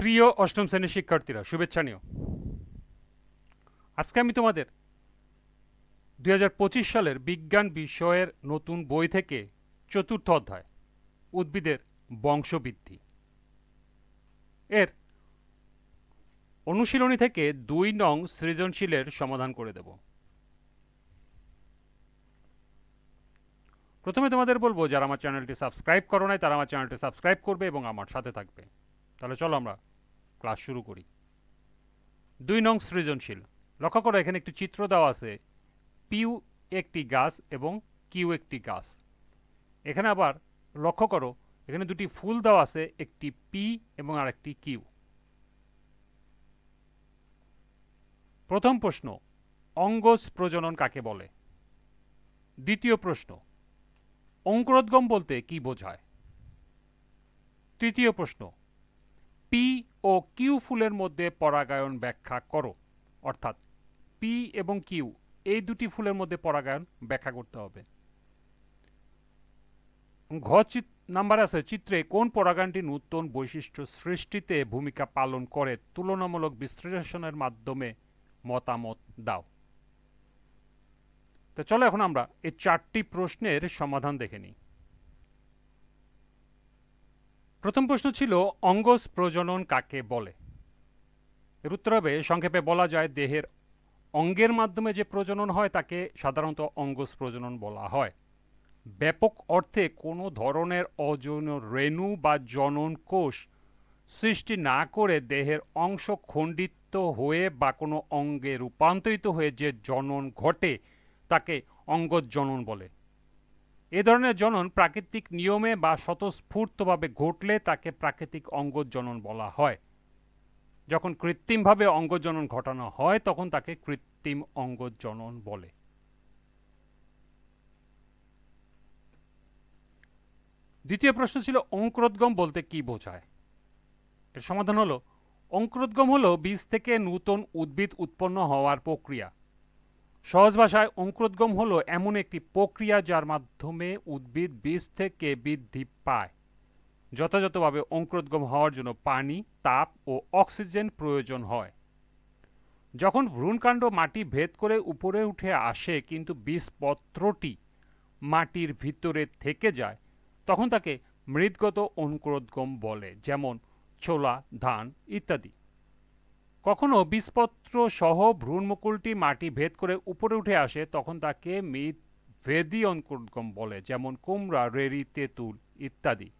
প্রিয় অষ্টম শ্রেণির শিক্ষার্থীরা, শুভেচ্ছা নিও। আজকে আমি তোমাদের দু হাজার পঁচিশ সালের বিজ্ঞান বিষয়ের নতুন বই থেকে চতুর্থ অধ্যায়, উদ্ভিদের বংশবৃদ্ধি। এর অনুশীলনী থেকে দুই নং সৃজনশীলের সমাধান করে দেব। প্রথমে তোমাদের বলব, যারা আমার চ্যানেলটি সাবস্ক্রাইব করো নাই, তারা আমার চ্যানেলটি সাবস্ক্রাইব করবে এবং আমার সাথে থাকবে। তাহলে চলো আমরা ক্লাস শুরু করি। দুই নং সৃজনশীল। লক্ষ্য করো, এখানে একটি চিত্র দেওয়া আছে। পিউ একটি গাছ এবং কিউ একটি গাছ। এখানে আবার লক্ষ্য করো, এখানে দুটি ফুল দেওয়া আছে, একটি পি এবং আরেকটি কিউ প্রথম প্রশ্ন অঙ্গজ প্রজনন কাকে বলে? দ্বিতীয় প্রশ্ন, অঙ্কুরোদ্গম বলতে কি বোঝায়? তৃতীয় প্রশ্ন পি ও কিউ ফুলের মধ্যে পরাগায়ন ব্যাখ্যা করো। অর্থাৎ পি এবং কিউ এই দুটি ফুলের মধ্যে পরাগায়ন ব্যাখ্যা করতে হবে। ঘ নাম্বার আছে, চিত্রে কোন পরাগায়নটি নূতন বৈশিষ্ট্য সৃষ্টিতে ভূমিকা পালন করে তুলনামূলক বিশ্লেষণের মাধ্যমে মতামত দাও। তো চলো এখন আমরা এই চারটি প্রশ্নের সমাধান দেখে নিই। প্রথম প্রশ্ন ছিল অঙ্গজ প্রজনন কাকে বলে? এর উত্তর হবে, সংক্ষেপে বলা যায়, দেহের অঙ্গের মাধ্যমে যে প্রজনন হয়, তাকে সাধারণত অঙ্গজ প্রজনন বলা হয়। ব্যাপক অর্থে কোনো ধরনের অযৌন রেণু বা জনন কোষ সৃষ্টি না করে দেহের অংশ খণ্ডিত হয়ে বা কোনো অঙ্গে রূপান্তরিত হয়ে যে জনন ঘটে, তাকে অঙ্গজ জনন বলে। এ ধরনের জনন প্রাকৃতিক নিয়মে বা স্বতঃস্ফূর্তভাবে ঘটলে তাকে প্রাকৃতিক অঙ্গজ জনন বলা হয়। যখন কৃত্রিমভাবে অঙ্গজনন ঘটানো হয়, তখন তাকে কৃত্রিম অঙ্গজনন বলে। দ্বিতীয় প্রশ্ন ছিল, অঙ্কুরোদ্গম বলতে কি বোঝায়? এর সমাধান হলো, অঙ্কুরোদ্গম হলো বীজ থেকে নূতন উদ্ভিদ উৎপন্ন হওয়ার প্রক্রিয়া। সহজ ভাষায় অঙ্কুরোদ্গম হলো এমন একটি প্রক্রিয়া যার মাধ্যমে উদ্ভিদ বীজ থেকে বৃদ্ধি পায়। যথাযথভাবে অঙ্কুরোদ্গম হওয়ার জন্য পানি, তাপ ও অক্সিজেন প্রয়োজন হয়। যখন ভ্রূণকাণ্ড মাটি ভেদ করে উপরে উঠে আসে কিন্তু বীজপত্রটি মাটির ভিতরে থেকে যায়, তখন তাকে মৃদগত অঙ্কুরোদ্গম বলে, যেমন ছোলা, ধান ইত্যাদি। কখনো বীজপত্র সহ ভ্রূণমুকুলটি মাটি ভেদ করে উপরে উঠে আসে, তখন তাকে ভেদি অঙ্কুরোদ্গম বলে, যেমন কুমড়া রেড়ি তেঁতুল ইত্যাদি।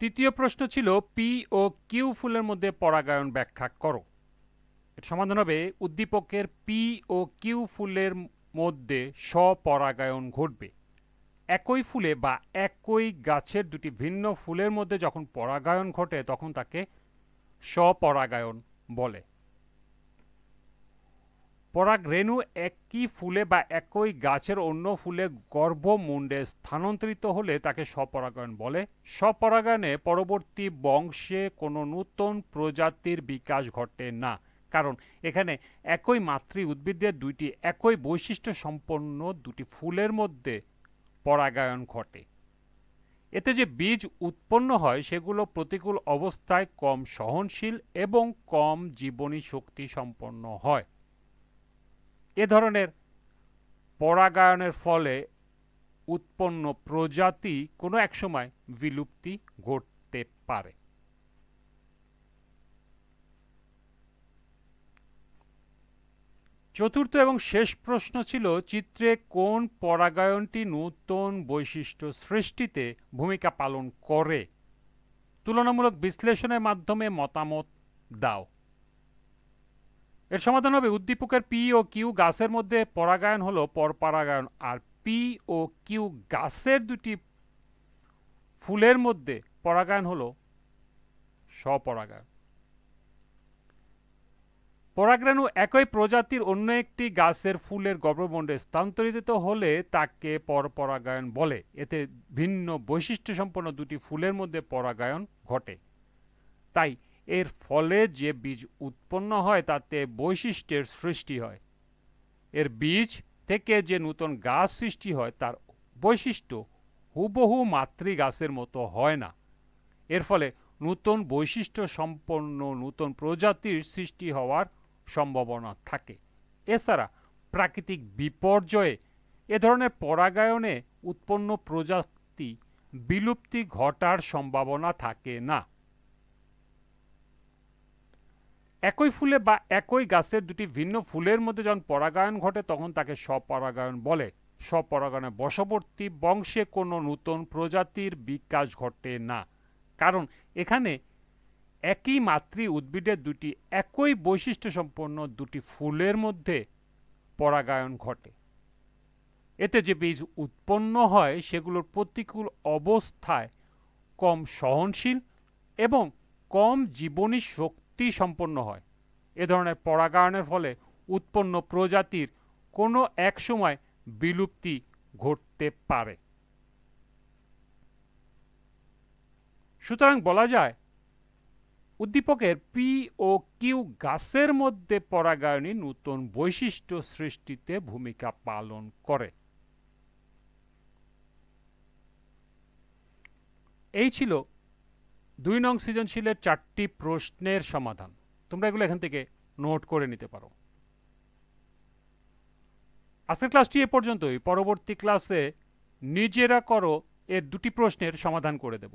তৃতীয় প্রশ্ন ছিল, পি ও কিউ ফুলের মধ্যে পরাগায়ন ব্যাখ্যা করো। এর সমাধান হবে, উদ্দীপকের পি ও কিউ ফুলের মধ্যে স্বপরাগায়ন ঘটবে। একই ফুলে বা একই গাছের দুটি ভিন্ন ফুলের মধ্যে যখন পরাগায়ন ঘটে, তখন তাকে স্বপরাগায়ন বলে। পরাগ রেণু একই ফুলে বা একই গাছের অন্য ফুলে গর্ভমুণ্ডে স্থানান্তরিত হলে তাকে স্বপরাগায়ন বলে। স্বপরাগায়নে পরবর্তী বংশে কোনো নূতন প্রজাতির বিকাশ ঘটে না, কারণ এখানে একই মাতৃ উদ্ভিদের দুইটি একই বৈশিষ্ট্য সম্পন্ন দুটি ফুলের মধ্যে পরাগায়ন ঘটে। এতে যে বীজ উৎপন্ন হয়, সেগুলো প্রতিকূল অবস্থায় কম সহনশীল এবং কম জীবনী শক্তি সম্পন্ন হয়। এ ধরনের পরাগায়নের ফলে উৎপন্ন প্রজাতি কোনো একসময় বিলুপ্তি ঘটতে পারে। চতুর্থ এবং শেষ প্রশ্ন ছিল চিত্রে কোন পরাগায়নটি নূতন বৈশিষ্ট্য সৃষ্টিতে ভূমিকা পালন করে? তুলনামূলক বিশ্লেষণের মাধ্যমে মতামত দাও। এর সমাধান হবে উদ্দীপকের পি ও কিউ গাছের মধ্যে। পরাগায়ন হলো পরপরাগায়ন আর পি ও কিউ গাছের দুটি ফুলের মধ্যে। পরাগায়ন হলো স্বপরাগায়ন। পরাগরেণু একই প্রজাতির অন্য একটি গাছের ফুলের গর্ভমণ্ডে স্থানান্তরিত হলে তাকে পরপরাগায়ন বলে। এতে ভিন্ন বৈশিষ্ট্য সম্পন্ন দুটি ফুলের মধ্যে পরাগায়ন ঘটে। তাই এর ফলে যে বীজ উৎপন্ন হয়, তাতে বৈশিষ্ট্যের সৃষ্টি হয়। এর বীজ থেকে যে নূতন গাছ সৃষ্টি হয়, তার বৈশিষ্ট্য হুবহু মাতৃ গাছের মতো হয় না। এর ফলে নূতন বৈশিষ্ট্য সম্পন্ন নূতন প্রজাতির সৃষ্টি হওয়ার সম্ভাবনা থাকে। এছাড়া প্রাকৃতিক বিপর্যয়ে এ ধরনের পরাগায়নে উৎপন্ন প্রজাতি বিলুপ্তি ঘটার সম্ভাবনা থাকে না। একই ফুলে বা একই গাছের দুটি ভিন্ন ফুলের মধ্যে যখন পরাগায়ন ঘটে, তখন তাকে স্বপরাগায়ন বলে। স্বপরাগায়নে বশবর্তী বংশে কোনো নতুন প্রজাতির বিকাশ ঘটে না। কারণ এখানে একই মাতৃ উদ্ভিদের দুটি একই বৈশিষ্ট্য সম্পন্ন দুটি ফুলের মধ্যে পরাগায়ন ঘটে। এতে যে বীজ উৎপন্ন হয়, সেগুলোর প্রতিকূল অবস্থায় কম সহনশীল এবং কম জীবনী শক্তি সম্পন্ন হয়। এ ধরনের পরাগায়নের ফলে উৎপন্ন প্রজাতির কোনো এক সময় বিলুপ্তি ঘটতে পারে। সুতরাং বলা যায় উদ্দীপকের পি ও কিউ গাছের মধ্যে পরাগায়নই নতুন বৈশিষ্ট্য সৃষ্টিতে ভূমিকা পালন করে। এই ছিল দুই নং সৃজনশীলের চারটি প্রশ্নের সমাধান। তোমরা এগুলো এখান থেকে নোট করে নিতে পারো। আজকের ক্লাসটি এ পর্যন্তই। পরবর্তী ক্লাসে নিজেরা করো এর দুটি প্রশ্নের সমাধান করে দেব।